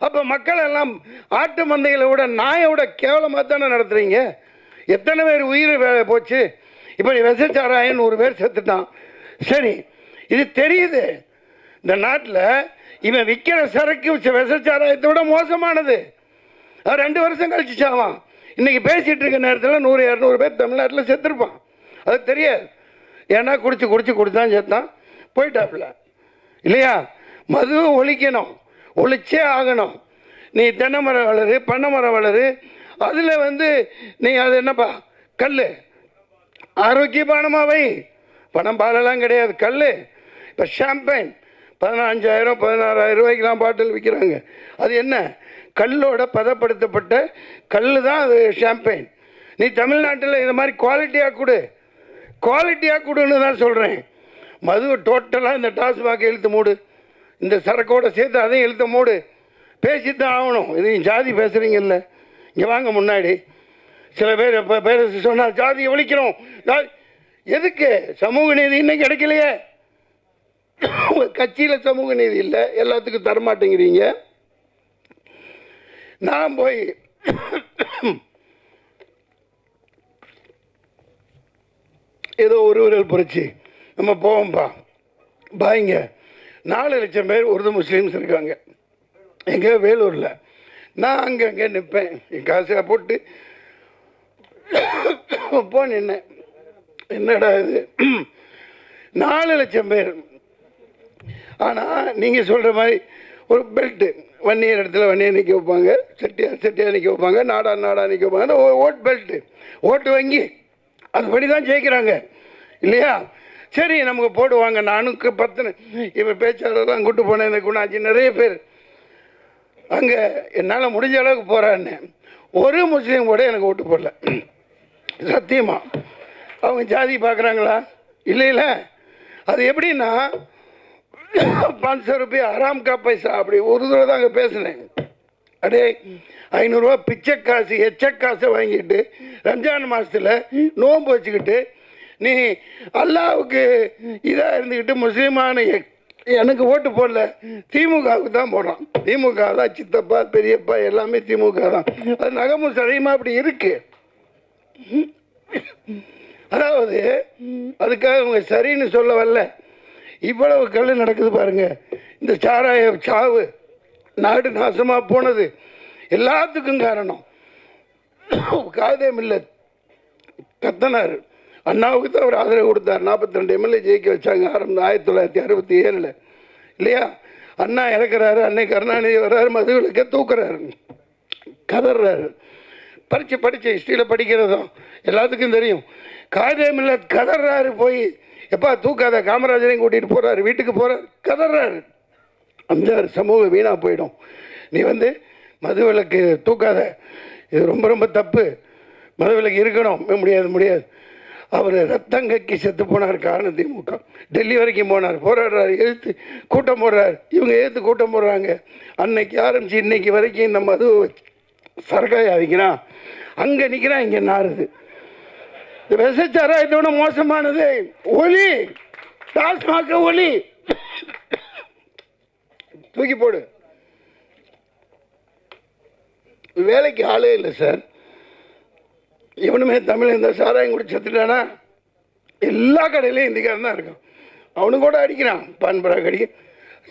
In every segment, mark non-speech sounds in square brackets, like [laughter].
அப்போ மக்கள் எல்லாம் ஆட்டு மந்தைகளை விட நாயை விட கேவலமாக தானே நடத்துகிறீங்க எத்தனை பேர் உயிர் வேலை போச்சு? இப்போ நீ விசச்சாராயன் ஒரு பேர் செத்துட்டான். சரி இது தெரியுது. இந்த நாட்டில் இவன் விற்கிற சரக்கு விச- விசச்சாராயத்தை விட மோசமானது. அது ரெண்டு வருஷம் கழிச்சு சாவான் பேசிகிட்டு பேசிட்டு இருக்க நேரத்தில் நூறு இரநூறு பேர் தமிழ்நாட்டில் செத்துருப்பான். அது தெரியாது. ஏன்னா குடிச்சு குடிச்சு குடித்தான் செத்தான். போயிட்டாப்புல. இல்லையா? மது ஒழிக்கணும். ஒழிச்சே ஆகணும். நீ தென்னை மரம் வளரு பண்ணை மரம் வளரு அதில் வந்து நீ அது என்னப்பா? கல் ஆரோக்கியமானமா வை. பணம் பாலெல்லாம் கிடையாது கல் இப்போ ஷாம்பைன் பதினஞ்சாயிரம் பதினாறாயிரம் ரூபாய்க்கெலாம் பாட்டில் விற்கிறாங்க அது என்ன? கல்லோட பதப்படுத்தப்பட்ட கல் தான் அது ஷாம்பைன் நீ தமிழ்நாட்டில் இந்த மாதிரி குவாலிட்டியாக கொடு. குவாலிட்டியாக கொடுன்னு தான் சொல்கிறேன் மது டோட்டலாக இந்த டாஸ்மாக இழுத்து மூடு. இந்த சரக்கோட சேர்த்து அதையும் எழுத்த மூடு. பேசித்தான் ஆகணும். இதையும் ஜாதி பேசுகிறீங்கல்ல இங்கே வாங்க முன்னாடி. சில பேர் இப்போ பேர் சொன்னால் ஜாதி ஒழிக்கிறோம். எதுக்கு? சமூக நீதி இன்னும் கிடைக்கலையே. [coughs] உங்க கட்சியில் சமூக நீதி இல்லை. எல்லாத்துக்கும் தரமாட்டேங்கிறீங்க. நான் போய் [coughs] ஏதோ ஒரு விரல் புரட்சி. நம்ம போவோம்ப்பா பாய்ங்க. நாலு லட்சம் பேர் உருது முஸ்லீம்ஸ் இருக்காங்க. எங்கே? வேலூரில். நான் அங்கே அங்கே நிற்பேன் என் காசை போட்டு போ நின்னேன். என்னடா இது? நாலு லட்சம் பேர். ஆனால் நீங்கள் சொல்கிற மாதிரி ஒரு பெல்ட்டு வன்னியர் இடத்துல வன்னியர் நிற்க வைப்பாங்க. செட்டியார் செட்டியார் நிற்க வைப்பாங்க. நாடா நாடா நிற்க வைப்பாங்க. ஓ- ஓட் பெல்ட்டு ஓட்டு வங்கி அதுபடி தான் ஜெயிக்கிறாங்க. இல்லையா? சரி நமக்கு போடுவாங்க. நானுக்கு பத்து இவன் பேச்சாளர்லாம் கூட்டு போனேன். இந்த குணாச்சி நிறைய பேர். அங்கே என்னால் முடிஞ்ச அளவுக்கு போகிறான்னு ஒரு முஸ்லீம் கூட எனக்கு ஓட்டு போடல. சத்தியமா. அவங்க ஜாதி பார்க்குறாங்களா இல்லை இல்லை. அது எப்படின்னா பாஞ்சு ரூபாய் ஆறாம் கா பைசா அப்படி ஒரு தடவை தான் அங்கே பேசினேன். அடே ஐநூறுரூவா பிச்சை காசு எச்ச காசை வாங்கிட்டு ரம்ஜான் மாதத்தில் நோன்பு வச்சுக்கிட்டு நீ அல்லாவுக்கு இதாக இருந்துக்கிட்டு முஸ்லீமான எனக்கு ஓட்டு போடல. திமுகவுக்கு தான் போடுறான். திமுக தான் சித்தப்பா பெரியப்பா எல்லாமே திமுக தான். அது நகமும் சடையுமா அப்படி இருக்கு. அதாவது அதுக்காக அவங்க சரின்னு சொல்ல வரல. இவ்வளவு கல் நடக்குது பாருங்க. இந்த சாராய சாவு நாடு நாசமாக போனது. எல்லாத்துக்கும் காரணம். காதே மில்ல கத்தனார். அண்ணாவுக்கு தான் அவர் ஆதரவு கொடுத்தார். நாற்பத்தி ரெண்டு எம்எல்ஏ ஜெயிக்க வச்சாங்க. ஆரம்பம் ஆயிரத்தி தொள்ளாயிரத்தி அறுபத்தி ஏழில். இல்லையா? அண்ணா இறக்குறாரு. அன்னை கருணாநிதி வர்றாரு. மதுவிலக்க தூக்குறாரு. கதறாரு. படித்து படித்து ஹிஸ்ட்ரியில் படிக்கிறதும் எல்லாத்துக்கும் தெரியும். காதேமில்ல கதறாரு போய். எப்பா தூக்காத காமராஜரையும் கூட்டிகிட்டு போகிறாரு வீட்டுக்கு போகிறார் கதறாரு. அஞ்சாறு சமூகம் வீணாக போயிடும். நீ வந்து மதுவிலக்கு தூக்காத. இது ரொம்ப ரொம்ப தப்பு. மதுவிலக்கு இருக்கணும். முடியாது முடியாது. அவர் ரத்தங்கைக்கு செத்து போனார் காரணம் திமுக. டெல்லி வரைக்கும் போனார் போராடுறாரு எழுத்து கூட்டம் போடுறார். இவங்க எழுத்து கூட்டம் போடுறாங்க. அன்னைக்கு ஆரம்பிச்சு இன்னைக்கு வரைக்கும் இந்த மது சரக்காய் அடிக்கிறான் அங்கே நிற்கிறான் இங்கே நாறுது. இந்த இதோட மோசமானது. ஒலி! டாஸ்மாக ஒலி! தூக்கி போடு. வேலைக்கு ஆளே இல்லை சார். இவனுமே தமிழ் இந்த சாராயம் குடி செத்துட்டானா? எல்லா கடையிலையும் இந்திக்காரன் தான் இருக்கான். அவனு கூட அடிக்கிறான். பான்பராக் அடிக்க.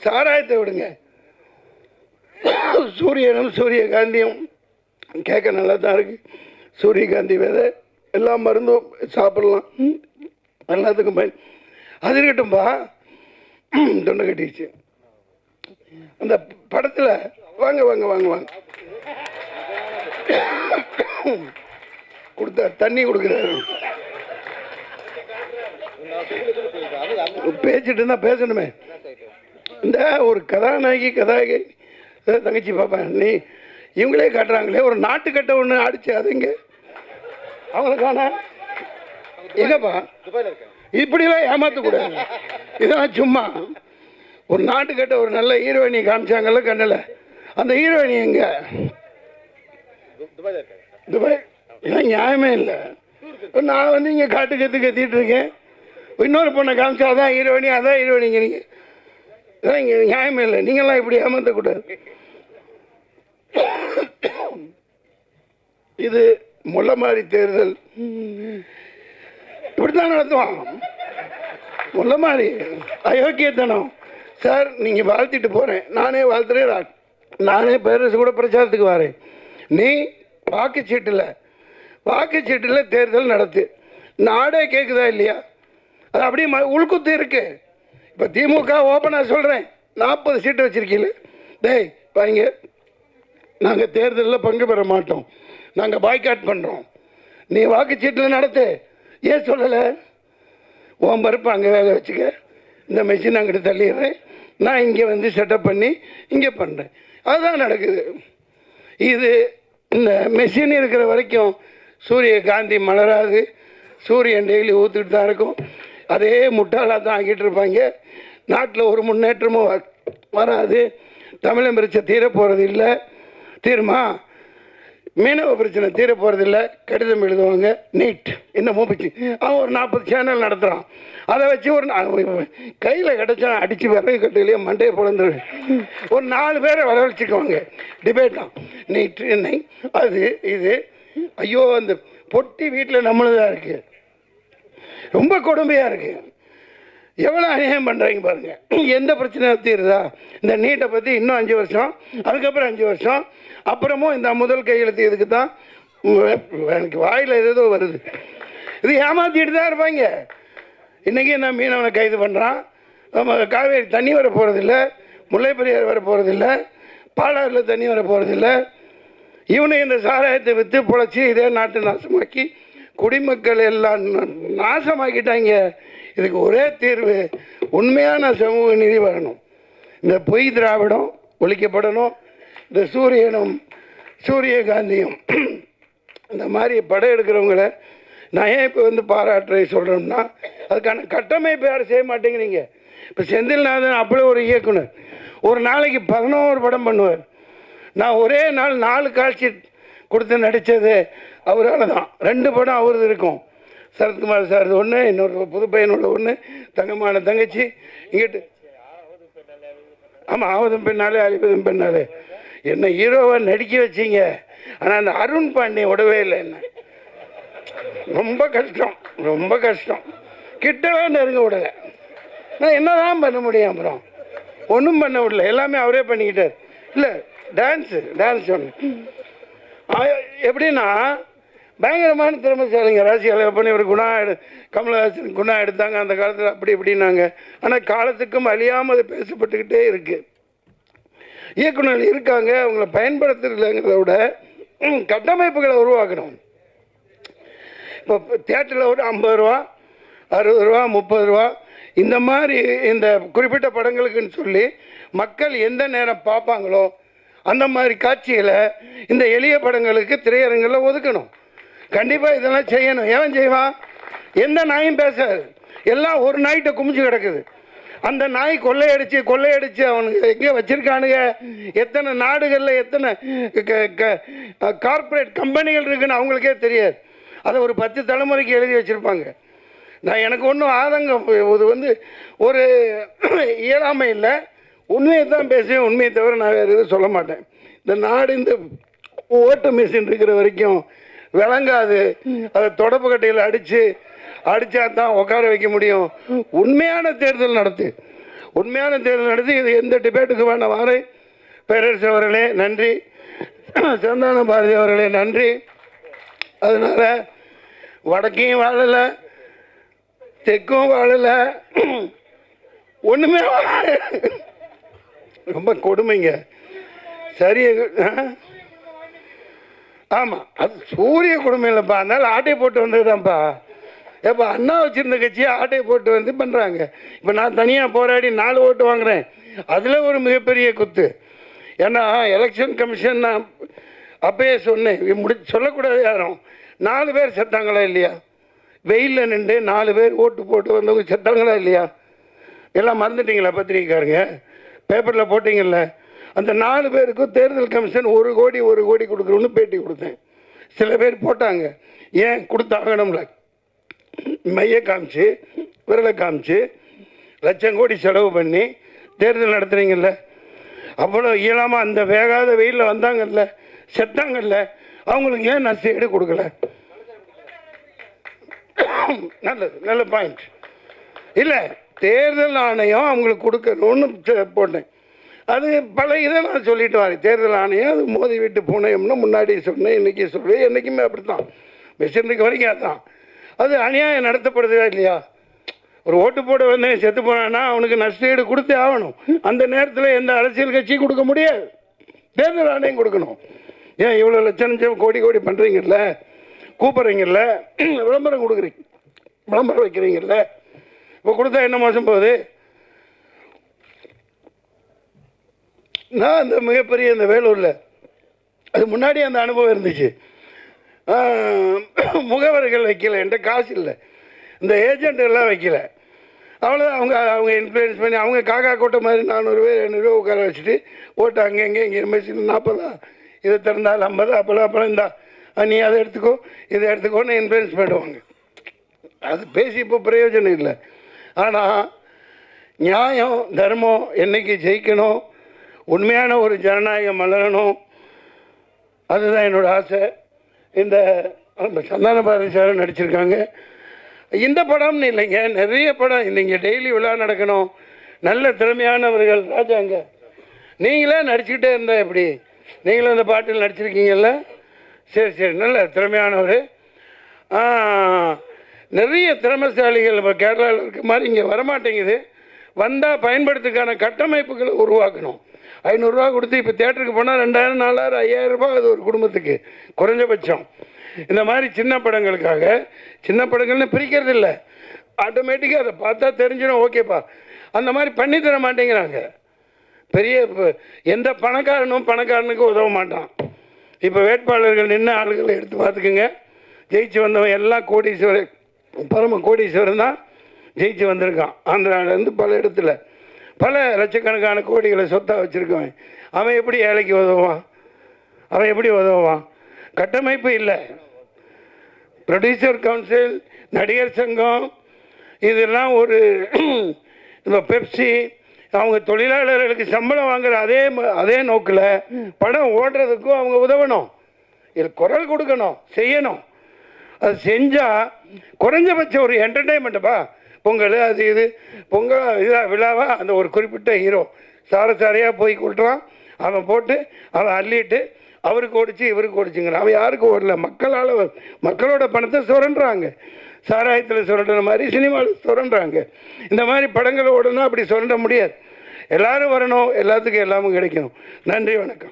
சாராயத்தை விடுங்க. சூரியனும் சூரியகாந்தியும் கேட்க நல்லா தான் இருக்குது சூரியகாந்தி விதை எல்லா மருந்தும் சாப்பிடலாம். எல்லாத்துக்கும் பயன். அது இருக்கட்டும்பா. தொண்டை கட்டிடுச்சு அந்த படத்தில் வாங்க வாங்க வாங்க வாங்க. கொடுத்தா தண்ணி கொடுக்குறாரு. பேசிட்டு இருந்தா பேசணுமே. இந்த ஒரு கதாநாயகி கதாநாயகி தங்கச்சி பார்ப்பேன் நீ இவங்களே காட்டுறாங்களே. ஒரு நாட்டுக்கட்டை ஒன்று அடிச்சு அதுங்க அவங்கள காணா. எங்கப்பா இப்படிலாம் ஏமாற்றக்கூடாது இதெல்லாம் சும்மா. ஒரு நாட்டுக்கட்ட ஒரு நல்ல ஹீரோயினி காமிச்சாங்கல்ல கண்ணில். அந்த ஹீரோயினி எங்க? துபாய். இதெல்லாம் நியாயமே இல்லை. நான் வந்து இங்கே காட்டு கற்று கத்திட்டு இருக்கேன். இன்னொரு பொண்ணை காமிச்சா அதான் ஹீரோயினி அதான் ஹீரோயினிங்க நீங்கள் இதெல்லாம் இங்கே நியாயமே இல்லை. நீங்களாம் இப்படி ஏமாற்றக்கூடாது இது முள்ளமாரி தேர்தல். இப்படித்தான் நடத்துவான். முள்ளமாரி அயோக்கியத்தனம். சார் நீங்கள் வாழ்த்திட்டு போகிறேன் நானே வாழ்த்துறேன். நானே பேரரசு கூட பிரச்சாரத்துக்கு வரேன். நீ வாக்குச்சீட்டில் வாக்குச்சீட்டில் தேர்தல் நடத்து. நாடே கேட்குதா இல்லையா? அது அப்படியே ம- உள்குத்து இருக்கு. இப்போ திமுக ஓப்பனாக சொல்கிறேன் நாற்பது சீட்டு வச்சுருக்கீங்களே டேய் பாய்ங்க நாங்கள் தேர்தலில் பங்கு பெற மாட்டோம். நாங்கள் பாய்காட் பண்ணுறோம் நீ வாக்குச்சீட்டில் நடத்து. ஏன் சொல்லலை? ஓம் பருப்பு அங்கே வேக வச்சுக்க. இந்த மெஷின் அங்கிட்டு தள்ளிடுறேன். நான் இங்கே வந்து செட்டப் பண்ணி இங்கே பண்ணுறேன் அதுதான் நடக்குது. இது இந்த மெஷின் இருக்கிற வரைக்கும் சூரிய காந்தி மலராது. சூரியன் டெய்லி ஊற்றிட்டு தான் இருக்கும். அதே முட்டாளாக தான் ஆக்கிட்டு இருப்பாங்க. நாட்டில் ஒரு முன்னேற்றமும் வ- வராது. தமிழன் பிரச்சனை தீர போகிறது இல்லை. தீருமா? மீனவ பிரச்சனை தீர போகிறதில்ல கடிதம் எழுதுவாங்க. நீட். என்னமோ மூப்பிச்சு. அவன் ஒரு நாற்பது சேனல் நடத்துகிறான் அதை வச்சு ஒரு கையில் கிடச்சா அடித்து விறகு கட்டுலையே மண்டையை பிறந்துரு ஒரு நாலு பேரை வரவழைச்சிக்குவாங்க. டிபேட் தான். நீட் என்னை. அது இது. ஐயோ அந்த பொட்டி வீட்டில் நம்மளுதான் இருக்குது ரொம்ப கொடுமையாக இருக்குது எவ்வளோ அநியாயம் பண்ணுறாங்க பாருங்கள் எந்த பிரச்சனையும் தீருதா? இந்த நீட்டை பற்றி இன்னும் அஞ்சு வருஷம் அதுக்கப்புறம் அஞ்சு வருஷம் அப்புறமும் இந்த முதல் கையெழுத்து இதுக்கு தான் எனக்கு வாயில் ஏதோ வருது. இது ஏமாத்திட்டு தான் இருப்பாங்க. இன்றைக்கி நான் மீனவனை கைது பண்ணுறான் நம்ம காவேரி தண்ணி வர போகிறதில்ல முல்லைப்பெரியார் வர போகிறதில்ல பாலாறில் தண்ணி வர போகிறதில்ல இவனை இந்த சாராயத்தை விற்று பொழைச்சி இதே நாட்டை நாசமாக்கி குடிமக்கள் எல்லாம் நாசமாக்கிட்டாங்க. இதுக்கு ஒரே தீர்வு உண்மையான சமூக நிதி வரணும். இந்த பொய் திராவிடம் ஒழிக்கப்படணும். இந்த சூரியனும் சூரியகாந்தியும் [clears throat] இந்த மாதிரி படம் எடுக்கிறவங்கள நான் ஏன் இப்போ வந்து பாராட்டுறை சொல்கிறோம்னா அதுக்கான கட்டமைப்பு யாரும் செய்ய மாட்டேங்கிறீங்க. இப்போ செந்தில்நாதன் அப்படியே ஒரு இயக்குனர். ஒரு நாளைக்கு பதினோரு படம் பண்ணுவார். நான் ஒரே நாள் நாலு காட்சி கொடுத்து நடித்தது அவரால் தான். ரெண்டு படம் அவரது இருக்கும். சரத்குமார் சார் ஒன்று இன்னொரு புது பையனோட ஒன்று தங்கமான தங்கச்சி. இங்கிட்டு ஆமாம் ஆவதும் பெண்ணாலே அழிப்பதும் பெண்ணாலே. என்ன ஹீரோவை நடிக்க வச்சீங்க. ஆனால் அந்த அருண் பாண்டிய விடவே இல்லை என்ன. ரொம்ப கஷ்டம் ரொம்ப கஷ்டம். கிட்டவே நெருங்க விடலை. நான் என்னதான் பண்ண முடியும் அப்புறம்? ஒன்றும் பண்ண விடல. எல்லாமே அவரே பண்ணிக்கிட்டார். இல்லை டான்ஸு டான்ஸ் ஒன்று எப்படின்னா பயங்கரமான திறமைசாலிங்க ராசியால் பண்ணி ஒரு குணா எடு கமலஹாசன் குணா எடுத்தாங்க அந்த காலத்தில் அப்படி இப்படின்னாங்க. ஆனால் காலத்துக்கும் அழியாமல் அது பேசப்பட்டுக்கிட்டே இருக்குது இயக்குனர் இருக்காங்க அவங்கள பயன்படுத்துறதுங்கிறத விட கட்டமைப்புகளை உருவாக்கணும். இப்போ தேட்டரில் ஒரு ஐம்பது ரூபா அறுபது ரூபா முப்பது ரூபா இந்த மாதிரி இந்த குறிப்பிட்ட படங்களுக்குன்னு சொல்லி மக்கள் எந்த நேரம் பார்ப்பாங்களோ அந்த மாதிரி காட்சிகளை இந்த எளிய படங்களுக்கு திரையரங்கில் ஒதுக்கணும். கண்டிப்பாக இதெல்லாம் செய்யணும். ஏன் செய்வான்? எந்த நாயும் பேசாது. எல்லாம் ஒரு நாய்கிட்ட குமிச்சு கிடக்குது. அந்த நாய் கொள்ளையடிச்சு கொள்ளையடிச்சு அவனுக்கு எங்கே வச்சுருக்கானுங்க? எத்தனை நாடுகளில் எத்தனை கார்ப்பரேட் கம்பெனிகள் இருக்குன்னு அவங்களுக்கே தெரியாது. அதை ஒரு பத்து தலைமுறைக்கு எழுதி வச்சுருப்பாங்க. நான் எனக்கு ஒன்றும் ஆதங்கம் இது வந்து ஒரு [clears throat] இயலாமை இல்லை. உண்மையை தான் பேசுவேன் உண்மையை தவிர நான் வேறு எதுவும் சொல்ல மாட்டேன். இந்த நாடு இந்த ஓட்டு மிஷின் இருக்கிற வரைக்கும் விளங்காது. அதை தொடப்பு கட்டையில் அடித்து அடித்தா தான் உட்கார வைக்க முடியும். உண்மையான தேர்தல் நடத்து. உண்மையான தேர்தல் நடத்தி இது எந்த டிபேட்டுக்கு வேண்டாம் வாரேன். பேரரசு அவர்களே நன்றி. சந்தான பாரதி அவர்களே நன்றி. அதனால் வடக்கையும் வாழலை தெற்கும் வாழலை. ஒன்றுமே வாழல. ரொம்ப கொடுமைங்க. சரி ஆமாம் அது சூரிய கொடுமை இல்லைப்பா. அதனால ஆட்டை போட்டு வந்ததுதான்ப்பா. ஏப்பா அண்ணா வச்சிருந்த கட்சியை ஆட்டை போட்டு வந்து பண்ணுறாங்க இப்போ நான் தனியாக போராடி நாலு ஓட்டு வாங்குறேன். அதில் ஒரு மிகப்பெரிய குத்து. ஏன்னா எலெக்ஷன் கமிஷன் நான் அப்பயே சொன்னேன். முடி சொல்லக்கூடாது யாரும். நாலு பேர் செத்தாங்களா இல்லையா? வெயிலில் நின்று நாலு பேர் ஓட்டு போட்டு வந்தவங்க செத்தாங்களா இல்லையா? எல்லாம் மறந்துட்டீங்களா பத்திரிக்கைக்காரங்க பேப்பரில் போட்டிங்கல்ல? அந்த நாலு பேருக்கும் தேர்தல் கமிஷன் ஒரு கோடி ஒரு கோடி கொடுக்குறோன்னு பேட்டி கொடுத்தேன். சில பேர் போட்டாங்க. ஏன் கொடுத்தாகணும்ல? மைய காமிச்சு விரலை காமிச்சு லட்சம் கோடி செலவு பண்ணி தேர்தல் நடத்துகிறீங்கல்ல அவ்வளோ இயலாமல் அந்த வேகாத வெயிலில் வந்தாங்கல்ல செத்தாங்கல்ல அவங்களுக்கு ஏன் நஷ்டஈடு கொடுக்கல? [coughs] நல்லது நல்ல பாயிண்ட் இல்லை தேர்தல் ஆணையம் அவங்களுக்கு கொடுக்கணும்னு போட்டேன். அது பல இதை நான் சொல்லிட்டு வரேன். தேர்தல் ஆணையம் அது மோதி விட்டு பூனையம்னு முன்னாடி சொன்னேன் இன்றைக்கி சொல்லுவேன் என்றைக்குமே அப்படி தான் மிஷினுக்கு வரைக்கும் அதுதான் அது அநியாயம் நடத்தப்படுதா இல்லையா? ஒரு ஓட்டு போட வந்து செத்து போனான்னா அவனுக்கு நஷ்டஈடு கொடுத்தே ஆகணும். அந்த நேரத்தில் எந்த அரசியல் கட்சியும் கொடுக்க முடியாது. தேர்தல் ஆணையம் கொடுக்கணும். ஏன் இவ்வளோ லட்சம் லட்சம் கோடி கோடி பண்ணுறீங்கல்ல கூப்பிட்றீங்கல்ல? விளம்பரம் கொடுக்குறீங்க. விளம்பரம் வைக்கிறீங்கல்ல? இப்போ கொடுத்தா என்ன மோசம் போகுது? நான் அந்த மிகப்பெரிய அந்த வேலூரில் அது முன்னாடி அந்த அனுபவம் இருந்துச்சு. முகவர்கள் வைக்கல என்கிட்ட காசு இல்லை. இந்த ஏஜெண்ட் எல்லாம் வைக்கல. அவ்வளோ அவங்க அவங்க இன்ஃப்ளூயன்ஸ் பண்ணி அவங்க காக்கா கூட்டம் மாதிரி நானூறு பேர் உட்கார வச்சுட்டு ஓட்டு அங்கே இங்கே இங்கே மிஷின் நாற்பதா இதை திறந்தால் ஐம்பது அப்போலாம் அப்போலாம் இந்தா. நீ அதை எடுத்துக்கோ இதை எடுத்துக்கோன்னு இன்ஃப்ளூயன்ஸ் பண்ணுவாங்க. அது பேசி இப்போ பிரயோஜனம் இல்லை. ஆனால் நியாயம் தர்மம் என்னைக்கு ஜெயிக்கணும்? உண்மையான ஒரு ஜனநாயகம் மலரணும். அதுதான் என்னோடய ஆசை. இந்த சந்தான பாரதிசாரன் நடிச்சிருக்காங்க. இந்த படம்னு இல்லைங்க நிறைய படம் இல்லைங்க டெய்லி விழா நடக்கணும். நல்ல திறமையானவர்கள் ராஜாங்க. நீங்களே நடிச்சுக்கிட்டே இருந்தா எப்படி? நீங்களும் இந்த பாட்டில் நடிச்சிருக்கீங்கல்ல? சரி சரி நல்ல திறமையானவர். ஆ, நிறைய திறமைசாலிகள் இப்போ கேரளாவில் இருக்க மாதிரி இங்கே வரமாட்டேங்குது. வந்தால் பயன்படுத்துக்கான கட்டமைப்புகளை உருவாக்கணும். ஐநூறுரூவா கொடுத்து இப்போ தேட்டருக்கு போனால் ரெண்டாயிரம் நாலாயிரம் ஐயாயிரம் ரூபாய் அது ஒரு குடும்பத்துக்கு. குறைஞ்சபட்சம். இந்த மாதிரி சின்ன படங்களுக்காக சின்ன படங்கள்னு பிரிக்கிறது இல்லை. ஆட்டோமேட்டிக்காக அதை பார்த்தா தெரிஞ்சிடும் ஓகேப்பா அந்த மாதிரி பண்ணி தர மாட்டேங்கிறாங்க. பெரிய எந்த பணக்காரனும் பணக்காரனுக்கு உதவ மாட்டான். இப்போ வேட்பாளர்கள் நின்று ஆளுகளை எடுத்து பார்த்துக்குங்க. ஜெயிச்சு வந்தவன் எல்லாம் கோடீஸ்வரர் பரம கோடீஸ்வரன் தான் ஜெயிச்சு வந்திருக்கான். ஆந்திராவிலேருந்து பல இடத்துல பல லட்சக்கணக்கான கோடிகளை சொத்தாக வச்சுருக்கவன். அவன் எப்படி ஏழைக்கு உதவுவான்? அவன் எப்படி உதவுவான்? கட்டமைப்பு இல்லை. ப்ரொடியூசர் கவுன்சில் நடிகர் சங்கம் இதெல்லாம் ஒரு இப்போ பெப்சி அவங்க தொழிலாளர்களுக்கு சம்பளம் வாங்குற அதே அதே நோக்கில் படம் ஓடுறதுக்கும் அவங்க உதவணும். இது குரல் கொடுக்கணும் செய்யணும். அது செஞ்சால் குறைஞ்சபட்சம் ஒரு என்டர்டைன்மெண்ட்டுப்பா பொங்கல் அது இது. பொங்கல் இதாக விழாவா அந்த ஒரு குறிப்பிட்ட ஹீரோ. சார சாரையாக போய் கொட்டுறான். அவன் போட்டு அவன் அள்ளிட்டு அவருக்கு ஓடிச்சு இவருக்கு ஓடிச்சுங்கிறான். அவன் யாருக்கு ஓடல? மக்களால் மக்களோட பணத்தை சுரண்டுறாங்க. சாராயத்தில் சுரண்டுற மாதிரி சினிமாவில் சுரண்டுறாங்க. இந்த மாதிரி படங்கள் ஓடணும் அப்படி சுரண்ட முடியாது. எல்லாரும் வரணும். எல்லாத்துக்கும் எல்லாமும் கிடைக்கணும். நன்றி வணக்கம்.